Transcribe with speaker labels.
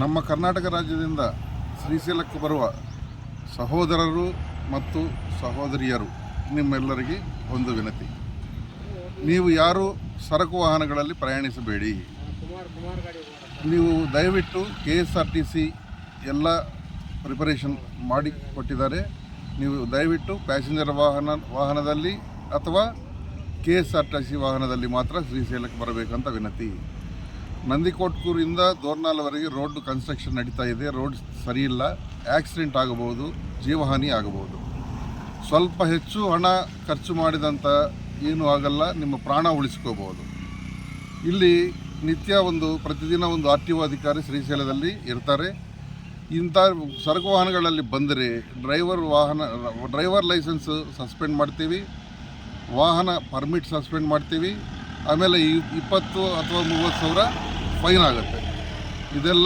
Speaker 1: ನಮ್ಮ ಕರ್ನಾಟಕ ರಾಜ್ಯದಿಂದ ಶ್ರೀಶೈಲಕ್ಕೆ ಬರುವ ಸಹೋದರರು ಮತ್ತು ಸಹೋದರಿಯರು ನಿಮ್ಮೆಲ್ಲರಿಗೆ ಒಂದು ವಿನತಿ. ನೀವು ಯಾರು ಸರಕು ವಾಹನಗಳಲ್ಲಿ ಪ್ರಯಾಣಿಸಬೇಡಿ. ನೀವು ದಯವಿಟ್ಟು K S R T C ಎಲ್ಲ ಪ್ರಿಪರೇಷನ್ ಮಾಡಿ ಕೊಟ್ಟಿದ್ದಾರೆ. ನೀವು ದಯವಿಟ್ಟು ಪ್ಯಾಸೆಂಜರ್ ವಾಹನ, ವಾಹನದಲ್ಲಿ ಅಥವಾ K S R T C ವಾಹನದಲ್ಲಿ ಮಾತ್ರ ಶ್ರೀಶೈಲಕ್ಕೆ ಬರಬೇಕಂತ ವಿನತಿ. ನಂದಿಕೋಟ್ಕೂರಿಂದ ದೋರ್ನಾಲ್ವರೆಗೆ ರೋಡ್ ಕನ್ಸ್ಟ್ರಕ್ಷನ್ ನಡೀತಾ ಇದೆ. ರೋಡ್ ಸರಿಯಿಲ್ಲ ಆಕ್ಸಿಡೆಂಟ್ ಆಗಬಹುದು. ಜೀವಹಾನಿ ಆಗಬಹುದು. ಸ್ವಲ್ಪ ಹೆಚ್ಚು ಹಣ ಖರ್ಚು ಮಾಡಿದಂಥ ಏನೂ ಆಗಲ್ಲ. ನಿಮ್ಮ ಪ್ರಾಣ ಉಳಿಸ್ಕೋಬಹುದು. ಇಲ್ಲಿ ನಿತ್ಯ ಒಂದು, ಪ್ರತಿದಿನ ಒಂದು ಆರ್ ಟಿ ಒ ಅಧಿಕಾರಿ ಶ್ರೀಶೈಲದಲ್ಲಿ ಇರ್ತಾರೆ. ಇಂಥ ಸರಕು ವಾಹನಗಳಲ್ಲಿ ಬಂದರೆ ಡ್ರೈವರ್ ವಾಹನ ಡ್ರೈವರ್ ಲೈಸೆನ್ಸ್ ಸಸ್ಪೆಂಡ್ ಮಾಡ್ತೀವಿ. ವಾಹನ ಪರ್ಮಿಟ್ ಸಸ್ಪೆಂಡ್ ಮಾಡ್ತೀವಿ. ಆಮೇಲೆ ಇಪ್ಪತ್ತು ಅಥವಾ ಮೂವತ್ತು ಸಾವಿರ ಫೈನ್ ಆಗುತ್ತೆ. ಇದೆಲ್ಲ